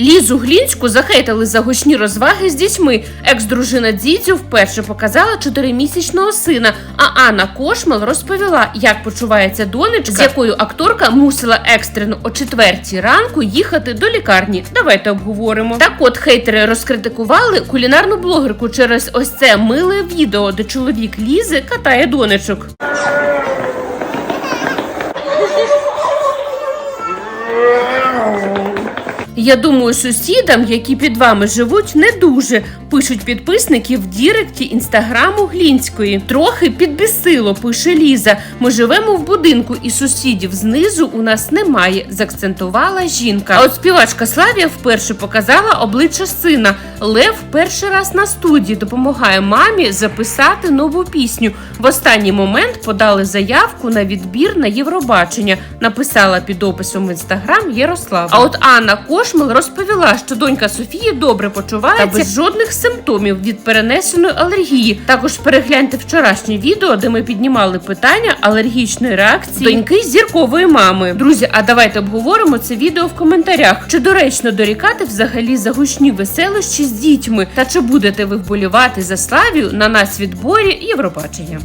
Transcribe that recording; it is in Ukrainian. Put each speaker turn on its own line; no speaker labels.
Лізу Глінську захейтили за гучні розваги з дітьми. Екс-дружина Дзідзю вперше показала чотиримісячного сина. А Анна Кошмал розповіла, як почувається донечка, з якою акторка мусила екстрено о четвертій ранку їхати до лікарні. Давайте обговоримо. Так от хейтери розкритикували кулінарну блогерку через ось це миле відео, де чоловік Лізи катає донечок. Я думаю, сусідам, які під вами живуть, не дуже пишуть підписники в Діректі інстаграму Глінської. Трохи підбісило, пише Ліза. Ми живемо в будинку, і сусідів знизу у нас немає. Заакцентувала жінка. А от співачка Славія вперше показала обличчя сина. Лев перший раз на студії допомагає мамі записати нову пісню. В останній момент подали заявку на відбір на Євробачення. Написала під описом в інстаграм Ярослава. А от Анна Кошмал розповіла, що донька Софії добре почувається та без жодних симптомів від перенесеної алергії. Також перегляньте вчорашнє відео, де ми піднімали питання алергічної реакції доньки зіркової мами. Друзі, а давайте обговоримо це відео в коментарях. Чи доречно дорікати взагалі за гучні веселощі з дітьми? Та чи будете ви вболівати за Славію на нас відборі Євробачення?